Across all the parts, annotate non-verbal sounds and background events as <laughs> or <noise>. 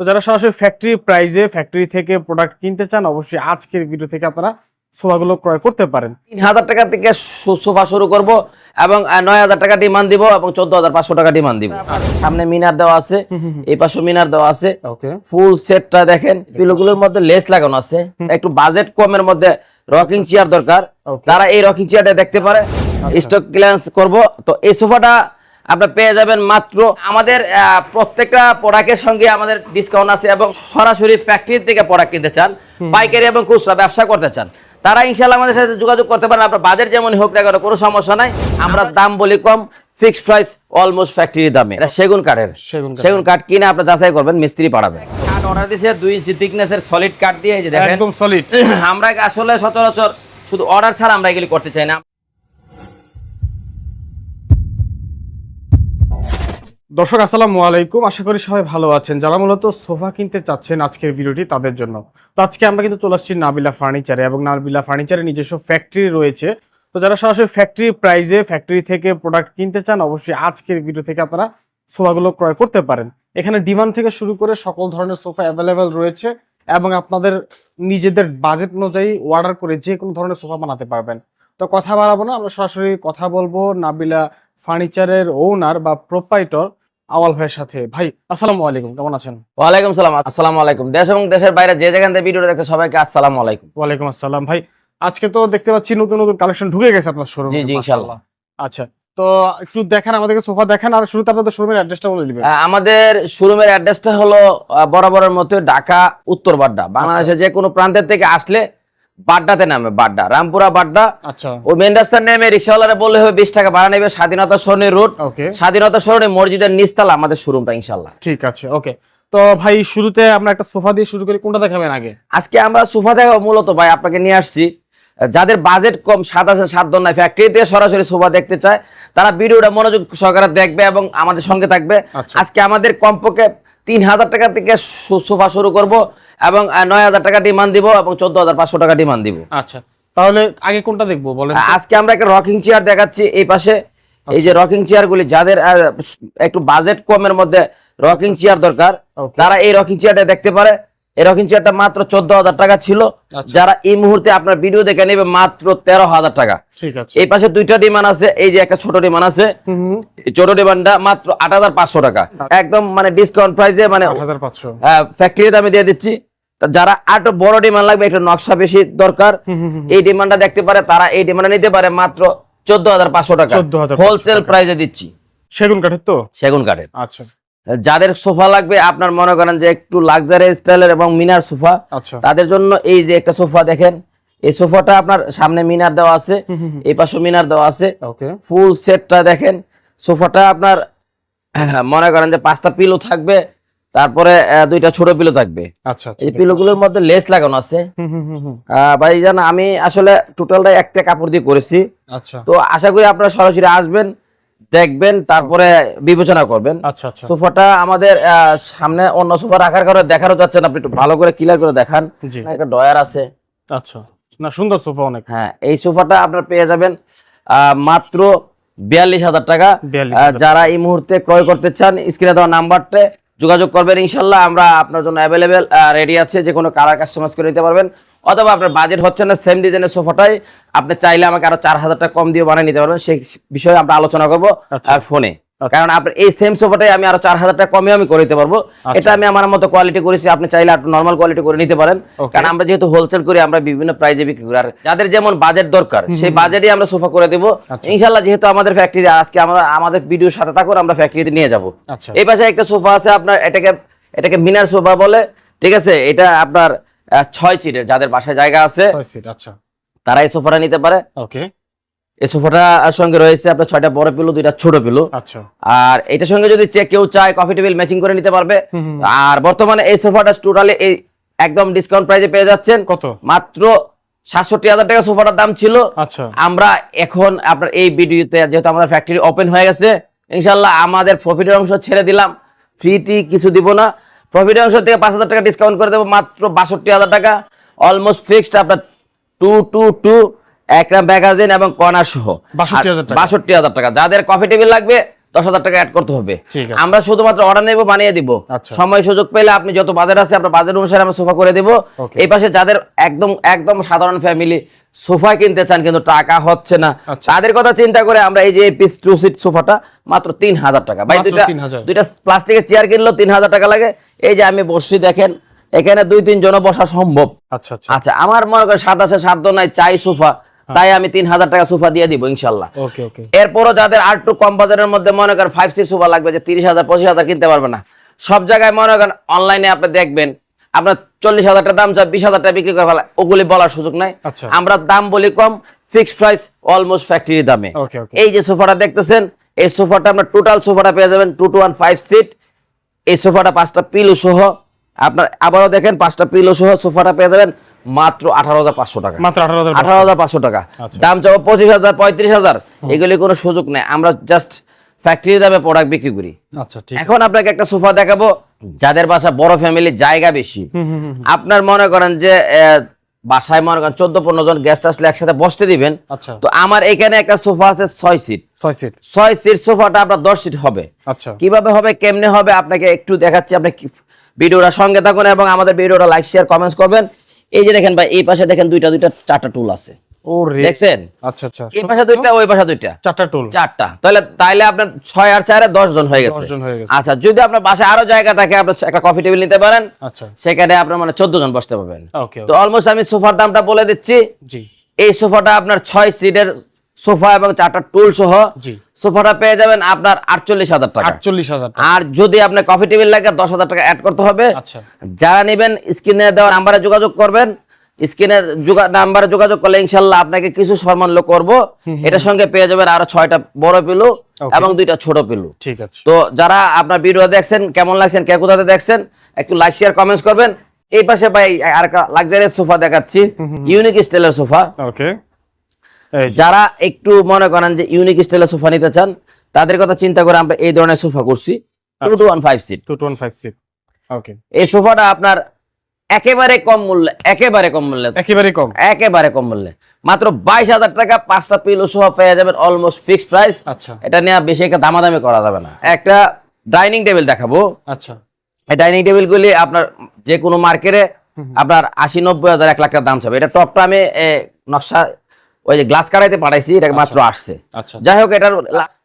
তো যারা সরাসরি ফ্যাক্টরি প্রাইজে ফ্যাক্টরি থেকে প্রোডাক্ট কিনতে চান অবশ্যই আজকের ভিডিও থেকে আপনারা সোফাগুলো ক্রয় করতে পারেন। তিন হাজার টাকা থেকে সোফা শুরু করব এবং নয় হাজার টাকা ডিমান্ড দিব এবং চোদ্দ হাজার পাঁচশো টাকা ডিমান্ড দিব। সামনে মিনার দেওয়া আছে এই পাশে মিনার দেওয়া আছে। ফুল সেটটা দেখেন পিলোগুলোর মধ্যে লেস লাগানো আছে। একটু বাজেট কমের মধ্যে রকিং চেয়ার দরকার. তারা এই রকিং চেয়ারটা দেখতে পারে। স্টক ক্লিয়ারেন্স করব। তো এই সোফাটা আপনার পেয়ে যাবেন মাত্র আমাদের প্রত্যেকটা প্রোডাক্টের সঙ্গে আমাদের ডিসকাউন্ট আছে এবং সরাসরি ফ্যাক্টরি থেকে প্রোডাক্ট কিনতে চান পাইকারি এবং খুচরা ব্যবসা করতে চান। তারা ইনশাল্লাহ আমাদের সাথে যোগাযোগ করতে পারেন। আপনার বাজার যেমন হোক না কেন কোনো সমস্যা নাই। আমরা দাম বলি কম ফিক্সড প্রাইস অলমোস্ট ফ্যাক্টরি দামে। এটা সেগুন কাঠের। সেগুন কাঠ। কিনে আপনার যাচাই করবেন মিস্ত্রি পাঠাবেন কাঠ অর্ডার দিয়েছে দুই ইঞ্চি থিকনেসের সলিড কাঠ দিয়ে দেখেন। একদম সলিড আমরা আসলে সচরাচর শুধু অর্ডার ছাড়া আমরা এগুলি করতে চাই না। দর্শক, আসসালামু আলাইকুম। আশা করি সবাই ভালো আছেন। যারা মূলত সোফা কিনতে চাচ্ছেন আজকের ভিডিওটি তাদের জন্য। তো আজকে আমরা কিন্তু চলে আসছি নাবিলা ফার্নিচারে এবং নাবিলা ফার্নিচারে নিজস্ব ফ্যাক্টরি রয়েছে। তো যারা সরাসরি ফ্যাক্টরি প্রাইজে ফ্যাক্টরি থেকে প্রোডাক্ট কিনতে চান, অবশ্যই আজকের ভিডিও থেকে আপনারা সোফাগুলো ক্রয় করতে পারেন। এখানে ডিমান্ড থেকে শুরু করে সকল ধরনের সোফা অ্যাভেলেবেল রয়েছে এবং আপনাদের নিজেদের বাজেট অনুযায়ী অর্ডার করে যে কোনো ধরনের সোফা বানাতে পারবেন। তো কথা বাড়াবো না, আমরা সরাসরি কথা বলব নাবিলা ফার্নিচারের ওনার বা প্রোপাইটর আওয়াল ভাইয়ের সাথে। ভাই আসসালামু আলাইকুম কেমন আছেন? ওয়ালাইকুম সালাম আসসালামু আলাইকুম। দেশ এবং দেশের বাইরে যে যেখান থেকে ভিডিওটা দেখতে সবাইকে আসসালামু আলাইকুম। ওয়ালাইকুম আসসালাম। ভাই আজকে তো দেখতে পাচ্ছি নতুন নতুন কালেকশন ঢুকে গেছে আপনার শোরুমে জি, জি, ইনশাআল্লাহ। আচ্ছা তো একটু দেখেন আমাদেরকে সোফা দেখেন আর শুরুতে আপনাদের শোরুমের অ্যাড্রেসটা বলে দিবেন। আমাদের শোরুমের অ্যাড্রেসটা হলো বরাবরের মতো ঢাকা উত্তর বাড্ডা। বাংলাদেশের যে কোনো প্রান্তের থেকে আসলে বাড্ডাতে নামে বাড্ডা। রামপুরা বাড্ডা। আচ্ছা। ওই মেন রাস্তার নেমে রিক্সাওয়ালারা বললে হবে বিশ টাকা ভাড়া নেবে স্বাধীনতা সরণি রোড স্বাধীনতা সরণি মসজিদের নিচতলা আমাদের শোরুমটা ইনশাল্লাহ ঠিক আছে ওকে তো ভাই শুরুতে আমরা একটা সোফা দিয়ে শুরু করি কোনটা দেখাবেন আগে? আজকে আমরা সোফা দেখো মূলত ভাই আপনাকে নিয়ে আসছি। যাদের বাজেট কম সাত আছে সাত দন নাই ফ্যাক্টরি সরাসরি সোফা দেখতে চায় তারা ভিডিওটা মনোযোগ সহকারে দেখবে এবং আমাদের সঙ্গে থাকবে। আচ্ছা। আজকে আমাদের কমপক্ষে তিন হাজার টাকা থেকে সোফা শুরু করব। এবং নয় হাজার টাকা ডিমান্ড দিব এবং চোদ্দ হাজার পাঁচশো টাকা ডিমান্ড দিব। আচ্ছা তাহলে আগে কোনটা দেখব বলেন আজকে আমরা একটা রকিং চেয়ার দেখাচ্ছি এই পাশে। এই যে রকিং চেয়ার গুলি যাদের একটু বাজেট কমের মধ্যে রকিং চেয়ার দরকার তারা এই রকিং চেয়ারটা দেখতে পারে। এই রকিং চেয়ারটা মাত্র চোদ্দ হাজার টাকা ছিল। আচ্ছা। যারা এই মুহূর্তে আপনার ভিডিও দেখে নেবে মাত্র তেরো হাজার টাকা এই পাশে দুইটা ডিমান্ড আছে এই যে একটা ছোট ডিমান্ড আছে। ছোট ডিমান্ডটা মাত্র আট হাজার পাঁচশো টাকা। একদম মানে ডিসকাউন্ট প্রাইসে মানে ফ্যাক্টরি দামে দিয়ে দিচ্ছি। যারা আরও বড় ডিমান্ড লাগবে একটু নকশা বেশি দরকার। এই ডিমান্ডটা দেখতে পারে তারা এই ডিমান্ডটা নিতে পারে মাত্র চোদ্দ হাজার পাঁচশো টাকা। 14,500 হোলসেল প্রাইসে দিচ্ছি। সেগুন কাঠের তো? সেগুন কাঠের। আচ্ছা। যাদের সোফা লাগবে আপনার মনে করেন যে একটু লাক্সারি স্টাইলের এবং মিনার সোফা আচ্ছা। তাদের জন্য এই যে একটা সোফা দেখেন এই সোফাটা আপনার সামনে মিনার দেওয়া আছে এই পাশে মিনার দেওয়া আছে। ফুল সেটটা দেখেন সোফাটা আপনার <clears throat> মনে করেন যে পাঁচটা পিলো থাকবে তারপরে দুইটা ছোট পিলো থাকবে। আচ্ছা আচ্ছা এই পিলোগুলোর মধ্যে লেস লাগানো আছে। ভাই ভাইজান আমি আসলে টোটালটা একটা কাপড় দিয়ে করেছি। আচ্ছা। তো আশা করি আপনারা সরাসরি আসবেন। দেখবেন তারপরে বিবেচনা করবেন। আচ্ছা আচ্ছা। সোফাটা আমাদের সামনে অন্য সোফা রাখার কারণে দেখারও যাচ্ছে না আপনি একটু ভালো করে ক্লিয়ার করে দেখান। একটা ডয়ার আছে। আচ্ছা। না সুন্দর সোফা অনেক। হ্যাঁ এই সোফাটা আপনার পেয়ে যাবেন আহ, মাত্র বিয়াল্লিশ হাজার টাকা। যারা এই মুহূর্তে ক্রয় করতে চান স্ক্রিনে দেওয়া নাম্বারটা যোগাযোগ করবেন ইনশাল্লাহ আমরা আপনার জন্য অ্যাভেলেবেল রেডি আছে যে কোনো কালার কাস্টমাইজ করে নিতে পারবেন। অথবা আপনার বাজেট হচ্ছে না সেম ডিজাইনের সোফাটাই আপনি চাইলে আমাকে আরও চার হাজার টাকা কম দিয়ে বানিয়ে নিতে পারবেন। সেই বিষয়ে আমরা আলোচনা করব আচ্ছা। আর ফোনে আচ্ছা। কারণ আপনার এই সেম সোফাটাই আমি আরও চার হাজার টাকা কমে আমি করে দিতে পারব। আচ্ছা। এটা আমি আমার মতো কোয়ালিটি করেছি আপনি চাইলে একটু নর্মাল কোয়ালিটি করে নিতে পারেন। কারণ আমরা যেহেতু হোলসেল করি আমরা বিভিন্ন প্রাইজে বিক্রি করি। আর যাদের যেমন বাজেট দরকার সেই বাজেটই আমরা সোফা করে দেবো। আচ্ছা। ইনশাল্লাহ যেহেতু আমাদের ফ্যাক্টরি আজকে আমরা আমাদের ভিডিওর সাথে থাকুন আমরা ফ্যাক্টরিতে নিয়ে যাব। আচ্ছা। এই পাশে একটা সোফা আছে আপনার এটাকে এটাকে মিনার সোফা বলে। ঠিক আছে? এটা আপনার ছয় সিটের যাদের বাসায় জায়গা আছে আচ্ছা। তারা এই সোফাটা নিতে পারে। ওকে। এই সোফাটা সঙ্গে রয়েছে আপনার ছয়টা বড় পিলো দুইটা ছোট পিলো আচ্ছা। আর এটার সঙ্গে যদি কেউ চায় কফি টেবিল ম্যাচিং করে নিতে পারবে। আর বর্তমানে এই সোফাটা টোটালি এই একদম ডিসকাউন্ট প্রাইসে পেয়ে যাচ্ছেন। কত? মাত্র সাতষট্টি হাজার টাকা সোফাটার দাম ছিল। আচ্ছা। আমরা এখন আপনার এই ভিডিওতে যেহেতু আমাদের ফ্যাক্টরি ওপেন হয়ে গেছে ইনশাল্লাহ আমাদের প্রফিটের অংশ ছেড়ে দিলাম। ফ্রিটি কিছু দিব না। প্রফিটের অংশ থেকে পাঁচ হাজার টাকা ডিসকাউন্ট করে দেবো মাত্র বাষট্টি হাজার টাকা। অলমোস্ট ফিক্সড আপনার টু টু টু একটা ম্যাগাজিন এবং কর্নার সহ। 62,000 বাষট্টি হাজার টাকা। যাদের কফি টেবিল লাগবে দশ হাজার টাকা অ্যাড করতে হবে। আমরা শুধুমাত্র অর্ডার নেব বানিয়ে দিব। আচ্ছা। সময় সুযোগ পেলে আপনি যত বাজার আছে আপনার বাজার অনুসারে আমরা সোফা করে দিব। এই পাশে যাদের একদম একদম সাধারণ ফ্যামিলি সোফা কিনতে চান কিন্তু টাকা হচ্ছে না আচ্ছা। তাদের কথা চিন্তা করে আমরা এই যে পিস টু সিট সোফাটা মাত্র তিন হাজার টাকা। ভাই দুইটা দুইটা প্লাস্টিকের চেয়ার কিনলেও তিন হাজার টাকা লাগে। এই যে আমি বসছি দেখেন এখানে দুই তিন জন বসা সম্ভব। আচ্ছা আচ্ছা। আচ্ছা আমার মনে করেন সাত আছে সাধ্য নাই চাই সোফা। তাই আমি তিন হাজার টাকা সোফা দিয়ে দিব ইনশাল্লাহ। এরপরও যাদের আর একটু কম বাজারের মধ্যে মনে করেন ফাইভ সিট সুপার লাগবে যে তিরিশ হাজার পঁচিশ হাজার কিনতে পারবে না। সব জায়গায় মনে করেন অনলাইনে আপনি দেখবেন আপনার চল্লিশ হাজার টাকা দাম চাই বিশ হাজার টাকা বিক্রি করে ফেলা ওগুলি বলার সুযোগ নাই। আচ্ছা। আমরা দাম বলি কম ফিক্সড প্রাইস অলমোস্ট ফ্যাক্টরি দামে। এই যে সোফাটা দেখতেছেন এই সোফাটা আপনার টোটাল সোফাটা পেয়ে যাবেন two two one five seat এই সোফাটা পাঁচটা পিলো সহ আপনার আবারও দেখেন পাঁচটা পিলো সহ সোফাটা পেয়ে যাবেন মাত্র আঠারো হাজার পাঁচশো টাকা। মাত্র আঠারো হাজার পাঁচশো। টাকা। আচ্ছা। দাম চাবো পঁচিশ হাজার পঁয়ত্রিশ হাজার। এগুলি কোনো সুযোগ নেই। আমরা জাস্ট ফ্যাক্টরি দামে প্রোডাক্ট বিক্রি করি। আচ্ছা এখন আপনাকে একটা সোফা দেখাবো। যাদের বাসা বড় ফ্যামিলি জায়গা বেশি। আপনার মনে করেন যে বাসায় মনে করেন চোদ্দ পনেরো জন গেস্ট আসলে একসাথে বসতে দিবেন। আচ্ছা। তো আমার এখানে একটা সোফা আছে ছয় সিট ছয় সিট ছয় সিট সোফাটা আপনার দশ সিট হবে। আচ্ছা। কীভাবে হবে কেমনে হবে আপনাকে একটু দেখাচ্ছি। আপনি ভিডিওটা সঙ্গে থাকুন এবং আমাদের ভিডিওটা লাইক শেয়ার কমেন্টস করবেন। এই যে দেখেন ভাই এই পাশে দেখেন দুইটা দুইটা চারটা টুল আছে। দেখছেন? আচ্ছা আচ্ছা এই পাশে দুইটা ওই পাশে দুইটা। চারটা টোল চারটা। তাহলে তাইলে আপনার ছয় আর চারে দশ জন হয়ে গেছে। আচ্ছা যদি আপনার বাসায় আরও জায়গা থাকে আপনার একটা কফি টেবিল নিতে পারেন। আচ্ছা। সেখানে আপনার মানে চোদ্দ জন বসতে পারবেন। তো অলমোস্ট আমি সোফার দামটা বলে দিচ্ছি। জি। এই সোফাটা আপনার ছয় সিটের সোফা এবং চারটা টুল সহ সোফাটা পেয়ে যাবেন আপনার আটচল্লিশ হাজার টাকা। আটচল্লিশ হাজার আর যদি আপনার কফি টেবিল লাগে দশ হাজার টাকা অ্যাড করতে হবে। আচ্ছা। যারা নেবেন স্ক্রিনে দেওয়া নাম্বারে যোগাযোগ করবেন। স্ক্রিনে নাম্বারে যোগাযোগ করলে ইনশাল্লাহ আপনাকে কিছু সম্মানলো করব। এটার সঙ্গে পেয়ে যাবেন আরও ছয়টা বড় পিলু এবং দুইটা ছোট পিলু ঠিক আছে। তো যারা আপনার ভিডিও দেখছেন কেমন লাগছেন কে কোথাতে দেখছেন একটু লাইক শেয়ার কমেন্টস করবেন। এই পাশে ভাই আর একটা লাক্সারিয়াস সোফা দেখাচ্ছি ইউনিক স্টাইলের সোফা ওকে যারা একটু মনে করেন যে ইউনিক স্টাইলের সোফা নিতে চান তাদের কথা চিন্তা করে আমরা এই ধরনের সোফা করছি। Two two one five seat two two one five seat okay এই সোফাটা আপনার একেবারে কম মূল্যে একেবারে কম মূল্যে। একেবারে কম। একেবারে কম মূল্যে। মাত্র বাইশ হাজার টাকা পাঁচটা পিলো সোফা পেয়ে যাবেন অলমোস্ট ফিক্সড প্রাইস আচ্ছা। এটা নিয়ে বেশি একটা দামাদামি করা যাবে না। একটা ডাইনিং টেবিল দেখাবো। আচ্ছা। এই ডাইনিং টেবিলগুলি আপনার যে কোনো মার্কেটে আপনার আশি নব্বই হাজার এক লাখ টাকা দাম চাবে। এটা টপটা আমি নকশা ওই যে গ্লাস কাটাইতে পাঠাইছি এটা মাত্র আসছে। আচ্ছা যাই হোক এটার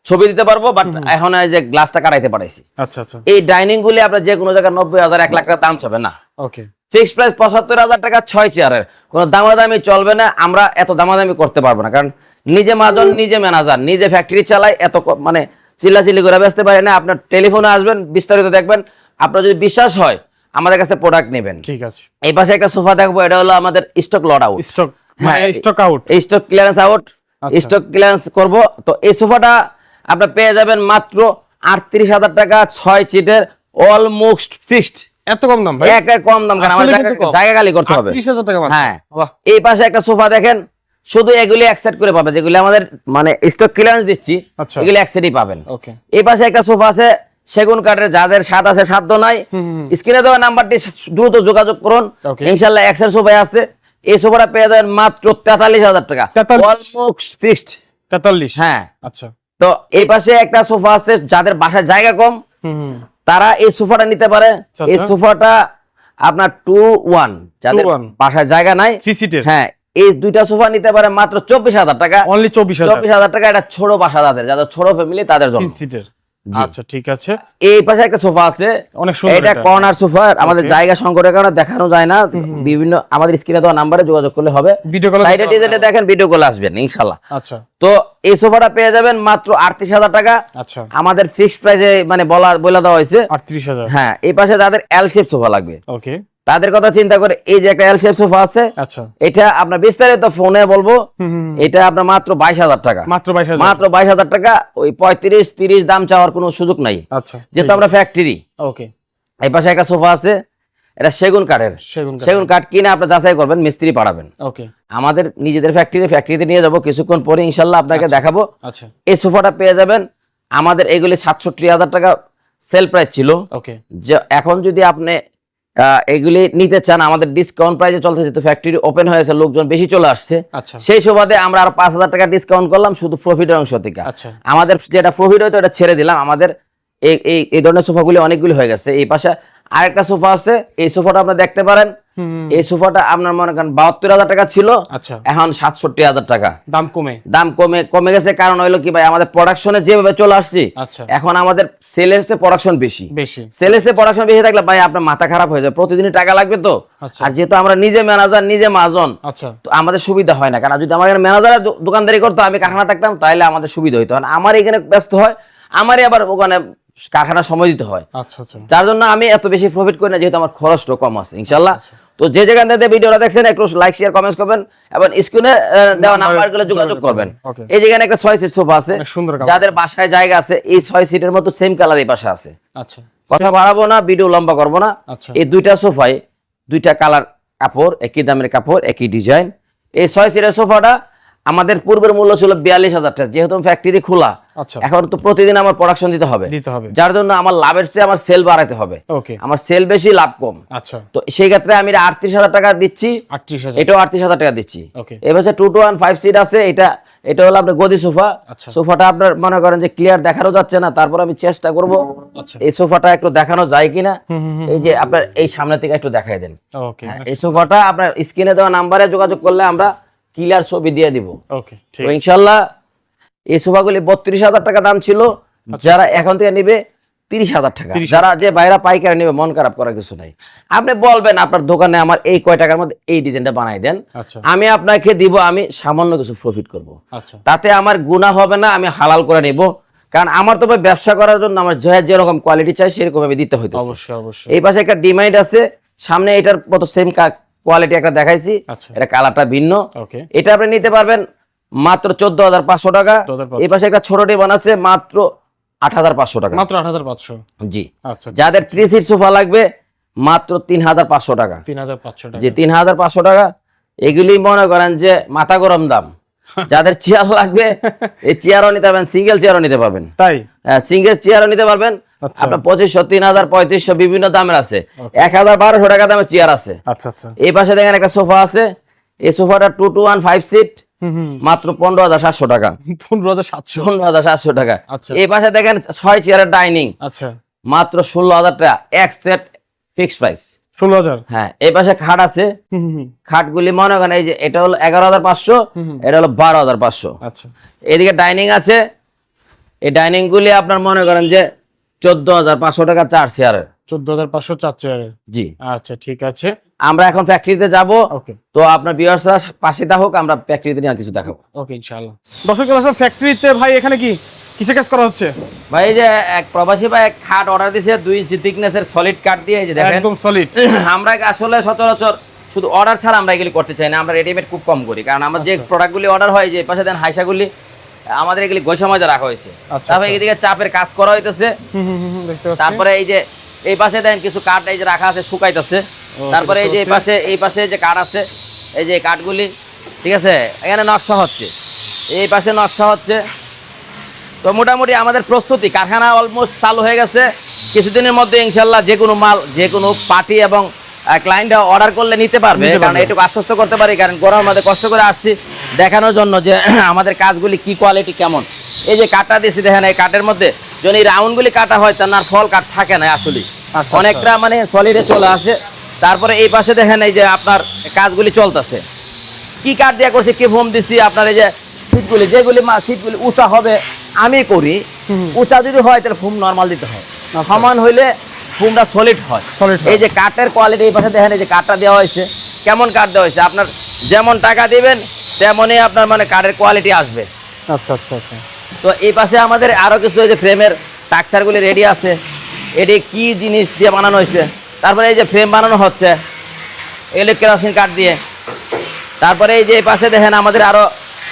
ছবি দিতে পারব বাট এখন এই যে গ্লাসটা কাটাইতে পাঠাইছি। আচ্ছা আচ্ছা। এই ডাইনিং গুলি আপনার যে কোনো জায়গায় নব্বই হাজার এক লাখ টাকা দাম চাবে না। ওকে ফিক্সড প্রাইস পঁচাত্তর হাজার টাকা ছয় চেয়ারের কোনো দামাদামি চলবে না আমরা এত দামাদামি করতে পারব না কারণ নিজে মাজন নিজে ম্যানেজার নিজে ফ্যাক্টরি চালাই এত মানে চিল্লাচিল্লি করে বেচতে পারি না। আপনার টেলিফোনে আসবেন বিস্তারিত দেখবেন। আপনার যদি বিশ্বাস হয় আমাদের কাছে প্রোডাক্ট নেবেন। ঠিক আছে। এই পাশে একটা সোফা দেখব এটা হলো আমাদের stock lot out stock stock out এই stock clearance out. Stock clearance করব। তো এই সোফাটা আপনার পেয়ে যাবেন মাত্র আটত্রিশ হাজার টাকা ছয় সিটের অলমোস্ট ফিক্সড এত কম দাম ভাই? এক এক কম দাম কারণ আমার জায়গা কিন্তু কম। জায়গা খালি করতে হবে। 30,000 টাকা হ্যাঁ। এই পাশে একটা সোফা দেখেন শুধু এগুলি এক সেট করে পাবেন যেগুলি আমাদের মানে স্টক ক্লিয়ারেন্স দিচ্ছি আচ্ছা। এগুলি এক সেটই পাবেন। ওকে এই পাশে একটা সোফা আছে সেগুন কাঠের যাদের স্বাদ আছে সাধ্য নাই। স্ক্রিনে দেওয়া নাম্বারটি দ্রুত যোগাযোগ করুন. ইনশাল্লাহ এক্সের সোফা আছে। এই সোফাটা পেয়ে যাবেন মাত্র তেতাল্লিশ হাজার টাকা। অলমোস্ট ফিক্সড তেতাল্লিশ? হ্যাঁ। আচ্ছা। তো এই পাশে একটা সোফা আছে যাদের বাসায় জায়গা কম তারা এই সোফাটা নিতে পারে। আচ্ছা, এই আচ্ছা। সোফাটা আপনার টু ওয়ান যাদের 2-1 বাসায় জায়গা নাই। হ্যাঁ এই দুইটা সোফা নিতে পারে মাত্র চব্বিশ হাজার টাকা। চব্বিশ হাজার। টাকা এটা ছোট বাসা যাদের যাদের ছোট ফ্যামিলি তাদের জন্য। আচ্ছা ঠিক আছে। এই পাশে একটা সোফা আছে। অনেক সুন্দর এটা। Corner sofa. আমাদের জায়গা সংকটের কারণে দেখানো যায় না। বিভিন্ন আমাদের স্ক্রিনে দেওয়া নাম্বারে যোগাযোগ করলে হবে। ভিডিও কল সাইডে ডিজাইনে দেখেন ভিডিও কল আসবেন ইনশাআল্লাহ। আচ্ছা। তো এই সোফাটা পেয়ে যাবেন মাত্র আটত্রিশ হাজার টাকা। আচ্ছা। আমাদের ফিক্সড প্রাইসে মানে বলা বলে দেওয়া হয়েছে। আটত্রিশ হাজার। হ্যাঁ এই পাশে যাদের এল শেপ সোফা লাগবে। ওকে তাদের কথা চিন্তা করে এই যে একটা এল শেপ সোফা আছে আচ্ছা। এটা আপনার বিস্তারিত ফোনে বলব। এটা আপনার মাত্র বাইশ হাজার টাকা। মাত্র বাইশ মাত্র বাইশ হাজার টাকা ওই পঁয়ত্রিশ তিরিশ দাম চাওয়ার কোনো সুযোগ নাই। আচ্ছা যেহেতু আমরা ফ্যাক্টরি ওকে। এই পাশে একটা সোফা আছে এটা সেগুন কাঠের। সেগুন কাঠ কিনে আপনি যাচাই করবেন মিস্ত্রি পাঠাবেন। ওকে। আমাদের নিজেদের ফ্যাক্টরি ফ্যাক্টরিতে নিয়ে যাব কিছুক্ষণ পরে ইনশাল্লাহ আপনাকে দেখাবো। আচ্ছা। এই সোফাটা পেয়ে যাবেন। আমাদের এগুলি সাতষট্টি হাজার টাকা সেল প্রাইস ছিল। ওকে। যে এখন যদি আপনি এগুলি নিতে চান আমাদের ডিসকাউন্ট প্রাইসে চলতেছে যেহেতু ফ্যাক্টরি ওপেন হয়েছে লোকজন বেশি চলে আসছে। আচ্ছা। সেই সুবাদে আমরা আর পাঁচ হাজার টাকা ডিসকাউন্ট করলাম শুধু প্রফিটের অংশ থেকে। আচ্ছা। আমাদের যেটা প্রফিট হয়তো এটা ছেড়ে দিলাম। আমাদের এই এই ধরনের সোফাগুলি অনেকগুলি হয়ে গেছে। এই পাশে আরেকটা সোফা আছে। এই সোফাটা আপনি দেখতে পারেন। এই সোফাটা আপনার মনে করেন বাহাত্তর হাজার টাকা ছিল আচ্ছা। এখন সাতষট্টি হাজার টাকা। দাম কমে? দাম কমে কমে গেছে কারণ হইল কি ভাই আমাদের প্রোডাকশনে যেভাবে চলে আসছি আচ্ছা। এখন আমাদের সেলের প্রোডাকশন বেশি। সেলেসে প্রোডাকশন বেশি থাকলে ভাই আপনার মাথা খারাপ হয়ে যায় প্রতিদিনই টাকা লাগবে তো। আচ্ছা। আর যেহেতু আমরা নিজে ম্যানেজার নিজে মাজন আচ্ছা। তো আমাদের সুবিধা হয় না। কারণ যদি আমার এখানে ম্যানেজার দোকানদারি করতো আমি কারখানা থাকতাম তাহলে আমাদের সুবিধা হইতো। আমার এখানে ব্যস্ত হয় আমারই আবার ওখানে কারখানা সময় দিতে হয়। আচ্ছা আচ্ছা। যার জন্য আমি এত বেশি প্রফিট করি না যেহেতু আমার খরচটা কম আছে ইনশাল্লাহ আচ্ছা, তো যে যেখান থেকে ভিডিওটা দেখছেন একটু লাইক শেয়ার কমেন্টস করবেন এবং স্ক্রিনে দেওয়া নাম্বারে নাম্বারগুলো যোগাযোগ করবেন। এই যেখানে একটা ছয় সিট সোফা আছে। যাদের বাসায় জায়গা আছে এই ছয় সিটের মতো সেম কালার এই পাশে আছে। কথা বাড়াবো না ভিডিও লম্বা করব না। এই দুইটা সোফায় দুইটা কালার কাপড় একই দামের কাপড় একই ডিজাইন এই ছয় সিটের সোফাটা আমাদের পূর্বের মূল্য ছিল বিয়াল্লিশ হাজার টাকা যেহেতু ফ্যাক্টরি খোলা আচ্ছা। এখন তো প্রতিদিন আমার প্রোডাকশন দিতে হবে। যার জন্য আমার লাভের চেয়ে আমার সেল বাড়াতে হবে। আমার সেল বেশি লাভ কম। আচ্ছা। তো সেই ক্ষেত্রে আমি আটত্রিশ হাজার টাকা দিচ্ছি। এটাও আটত্রিশ হাজার টাকা দিচ্ছি। এবার two two one five seat আছে এটা এটা হলো আপনার গদি সোফা। আচ্ছা। সোফাটা আপনার মনে করেন যে ক্লিয়ার দেখানো যাচ্ছে না তারপর আমি চেষ্টা করব। আচ্ছা। এই সোফাটা একটু দেখানো যায় কিনা এই যে আপনার এই সামনে থেকে একটু দেখাই দেন। হ্যাঁ, এই সোফাটা আপনার স্ক্রিনে দেওয়া নাম্বারে যোগাযোগ করলে আমরা ক্লিয়ার ছবি দিয়ে দিব। ইনশাল্লাহ এই সোফাগুলি বত্রিশ হাজার টাকা দাম ছিল। যারা এখন থেকে নিবে তিরিশ হাজার টাকা। যারা যে বাইরা পাইকারি নিবে মন খারাপ করার কিছু নাই। আপনি বলবেন আপনার দোকানে আমার এই কয় টাকার মধ্যে এই ডিজাইনটা বানাই দেন। আচ্ছা। আমি আপনাকে দিব আমি সামান্য কিছু প্রফিট করব। আচ্ছা। তাতে আমার গুণা হবে না আমি হালাল করে নিব। কারণ আমার তো ভাই ব্যবসা করার জন্য আমার যে যেরকম কোয়ালিটি চাই সেরকম আমি দিতে হইতো অবশ্যই অবশ্যই। এই পাশে একটা ডিমাইন্ড আছে সামনে এটার মতো সেম কোয়ালিটি একটা দেখাইছি। আচ্ছা। এটা কালারটা ভিন্ন। এটা আপনি নিতে পারবেন মাত্র চোদ্দ হাজার পাঁচশো টাকা। 14,500 এই পাশে একটা ছোট আছে মাত্র আট হাজার পাঁচশো টাকা। মাত্র আট হাজার পাঁচশো। জি। আচ্ছা। যাদের থ্রি সিট সোফা লাগবে মাত্র তিন হাজার পাঁচশো টাকা। তিন হাজার পাঁচশো টাকা। যে তিন হাজার পাঁচশো টাকা এগুলি মনে করেন যে মাথা গরম দাম। <laughs> যাদের চেয়ার লাগবে এই চেয়ারও নিতে পারবেন সিঙ্গেল চেয়ারও নিতে পারবেন। তাই? সিঙ্গেল চেয়ারও নিতে পারবেন। আপনার পঁচিশশো তিন হাজার পঁয়ত্রিশশো বিভিন্ন দামের আছে। এক হাজার বারোশো টাকা দামের চেয়ার আছে। আচ্ছা আচ্ছা। এই পাশে দেখেন একটা সোফা আছে। এই সোফাটা two two one five seat মাত্র পনেরো হাজার সাতশো টাকা। পনেরো হাজার সাতশো। পনেরো হাজার সাতশো টাকা। আচ্ছা। এই পাশে দেখেন ছয় চেয়ারের ডাইনিং আচ্ছা। মাত্র ষোলো হাজার টাকা এক সেট ফিক্সড প্রাইস ষোলো হাজার? হ্যাঁ এই পাশে খাট আছে। খাটগুলি মনে করেন এই যে এটা হলো এগারো হাজার পাঁচশো। এটা হলো বারো হাজার পাঁচশো। আচ্ছা। এদিকে ডাইনিং আছে। এই ডাইনিং গুলি আপনার মনে করেন যে চোদ্দ হাজার পাঁচশো টাকা চার চেয়ারের চোদ্দ হাজার পাঁচশো চার জি। আচ্ছা ঠিক আছে। আমরা এখন ফ্যাক্টরিতে যাব। ওকে তো আপনার বিয়ার্সরা পাশে থাকুক আমরা ফ্যাক্টরিতে নিয়ে কিছু দেখাবো। ওকে ইনশাআল্লাহ। দর্শক আসলে ফ্যাক্টরিতে ভাই এখানে কি? কিসে কাজ করা হচ্ছে? ভাই এই যে এক প্রবাসী ভাই এক খাট অর্ডার দিয়েছে দুই ইঞ্চি থিকনেসের সলিড কাঠ দিয়ে এই যে দেখেন। একদম সলিড <clears throat> আমরা আসলে সচরাচর শুধু অর্ডার ছাড়া আমরা এগুলি করতে চাই না আমরা রেডিমেড খুব কম করি। কারণ আমরা যে প্রোডাক্টগুলি অর্ডার হয় যে পাশে দেন হাইসাগুলি আমাদের এগুলি গোসা মজা রাখা হয়েছে। আচ্ছা, তারপরে আচ্ছা। এদিকে চাপের কাজ করা হইতেছে। তারপরে এই যে এই পাশে দেন কিছু কাঠ এই যে রাখা আছে শুকাইতেছে। তারপরে এই যে এই পাশে এই পাশে যে কাঠ আছে এই যে কাঠগুলি ঠিক আছে? এখানে নকশা হচ্ছে। এই পাশে নকশা হচ্ছে। তো মোটামুটি আমাদের প্রস্তুতি কারখানা অলমোস্ট চালু হয়ে গেছে। কিছুদিনের মধ্যে ইনশাল্লাহ যে কোনো মাল যে কোনো পার্টি এবং ক্লায়েন্ট অর্ডার করলে নিতে পারবে কারণ। এটুকু আশ্বস্ত করতে পারি কারণ গরমের মধ্যে কষ্ট করে আসছি দেখানোর জন্য যে <clears throat> আমাদের কাজগুলি কি কোয়ালিটি কেমন। এই যে কাটা দিয়েছি দেখেন এই কাঠের মধ্যে যদি রাউন্ডগুলি কাটা হয় তার না ফল কাঠ থাকে না আসলে আচ্ছা। অনেকটা মানে সলিডে চলে আসে। তারপরে এই পাশে দেখেন এই যে আপনার কাজগুলি চলতেছে। কি কাঠ দিয়ে করছি কি ভোম দিছি আপনার এই যে সিটগুলি যেগুলি মা সিটগুলি উঁচা হবে আমি করি। উঁচা যদি হয় তাহলে ফোম নর্মাল দিতে হয়। সমান হইলে ফোমটা সলিড হয়। হয়। এই যে কাঠের কোয়ালিটি এই পাশে দেখেন এই যে কাঠটা দেওয়া হয়েছে। কেমন কাঠ দেওয়া হয়েছে? আপনার যেমন টাকা দিবেন তেমনই আপনার মানে কাঠের কোয়ালিটি আসবে। আচ্ছা আচ্ছা আচ্ছা। তো এই পাশে আমাদের আরও কিছু এই যে ফ্রেমের স্ট্রাকচারগুলি রেডি আছে। এটি কি জিনিস দিয়ে বানানো হয়েছে? তারপরে এই যে ফ্রেম বানানো হচ্ছে এগুলি কেরোসিন কাঠ দিয়ে। তারপরে এই যে এই পাশে দেখেন আমাদের আরও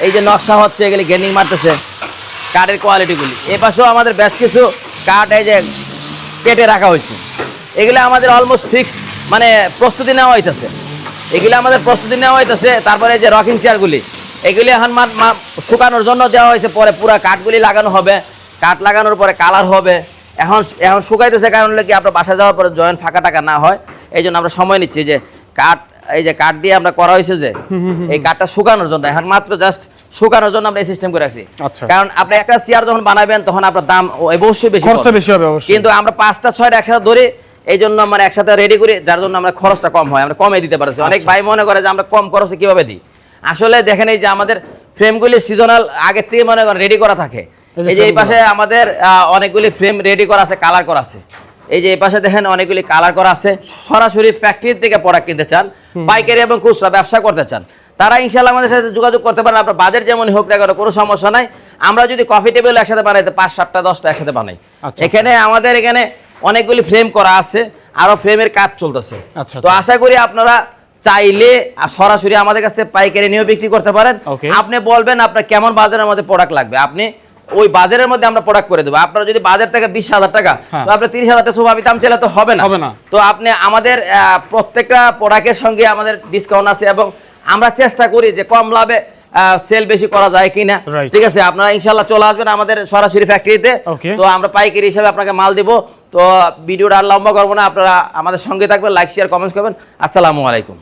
এই যে নকশা হচ্ছে এগুলি গেন্ডিং মারতেছে কাঠের কোয়ালিটিগুলি এই পাশেও আমাদের বেশ কিছু কাঠ এই যে কেটে রাখা হয়েছে। এগুলো আমাদের অলমোস্ট ফিক্সড মানে প্রস্তুতি নেওয়া হইতেছে। এগুলো আমাদের প্রস্তুতি নেওয়া হইতেছে, তারপরে যে রকিং চেয়ারগুলি এগুলি এখন শুকানোর জন্য দেওয়া হয়েছে, পরে পুরো কাঠগুলি লাগানো হবে। কাঠ লাগানোর পরে কালার হবে। এখন এখন শুকাইতেছে, কারণ হলো কি আপনার বাসা যাওয়ার পরে জয়েন্ট ফাঁকা টাকা না হয়। এই জন্য আমরা সময় নিচ্ছি যে কাঠ এই যে কাঠ দিয়ে আমরা করা হয়েছে যে এই কাঠটা শুকানোর জন্য। এখন মাত্র জাস্ট শুকানোর জন্য আমরা এই সিস্টেম করে রাখছি। আচ্ছা। কারণ আপনি একটা চেয়ার যখন বানাবেন তখন আপনার দাম অবশ্যই বেশি খরচটা বেশি হবে অবশ্যই। কিন্তু আমরা পাঁচটা ছয়টা একসাথে ধরি এই জন্য আমরা একসাথে রেডি করি যার জন্য আমরা খরচটা কম হয় আমরা কমে দিতে পারছি। অনেক আচ্ছা, ভাই মনে করে যে আমরা কম খরচে কীভাবে দিই? আসলে দেখেন এই যে আমাদের ফ্রেমগুলি সিজনাল আগে থেকে মনে করেন রেডি করা থাকে। এই যে এই পাশে আমাদের অনেকগুলি ফ্রেম রেডি করা আছে কালার করা আছে। এই যে পাশে দেখেন অনেকগুলি কালার করা আছে। সরাসরি ফ্যাক্টরি থেকে প্রোডাক্ট কিনতে চান পাইকারি এবং খুচরা ব্যবসা করতে চান। তারা ইনশাল্লাহ আমাদের সাথে যোগাযোগ করতে পারেন। আপনার বাজেট যেমন হোক না কেন কোনো সমস্যা নাই। আমরা যদি কফি টেবিল একসাথে বানাইতে পাঁচ সাতটা দশটা একসাথে বানাই। আচ্ছা। এখানে আমাদের এখানে অনেকগুলি ফ্রেম করা আছে আরও ফ্রেমের কাজ চলতেছে। আচ্ছা, তো আচ্ছা। আশা করি আপনারা চাইলে সরাসরি আমাদের কাছে পাইকারি নিয়েও বিক্রি করতে পারেন। আপনি বলবেন আপনার কেমন বাজারের মধ্যে প্রোডাক্ট লাগবে। আপনি ওই বাজারের মধ্যে আমরা প্রোডাক্ট করে দেবো আপনার যদি বাজার থেকে বিশ হাজার টাকা হ্যাঁ। তো আপনার তিরিশ হাজার টাকা সোফা দাম চাইলে তো হবে না হবে না। তো আপনি আমাদের প্রত্যেকটা প্রোডাক্টের সঙ্গে আমাদের ডিসকাউন্ট আছে এবং আমরা চেষ্টা করি যে কম লাভে সেল বেশি করা যায় কিনা. ঠিক আছে আপনারা ইনশাল্লাহ চলে আসবেন আমাদের সরাসরি ফ্যাক্টরিতে. তো আমরা পাইকারি হিসাবে আপনাকে মাল দিব তো ভিডিওটা আর লম্বা করব না আপনারা আমাদের সঙ্গে থাকবেন লাইক শেয়ার কমেন্টস করবেন আসসালামু আলাইকুম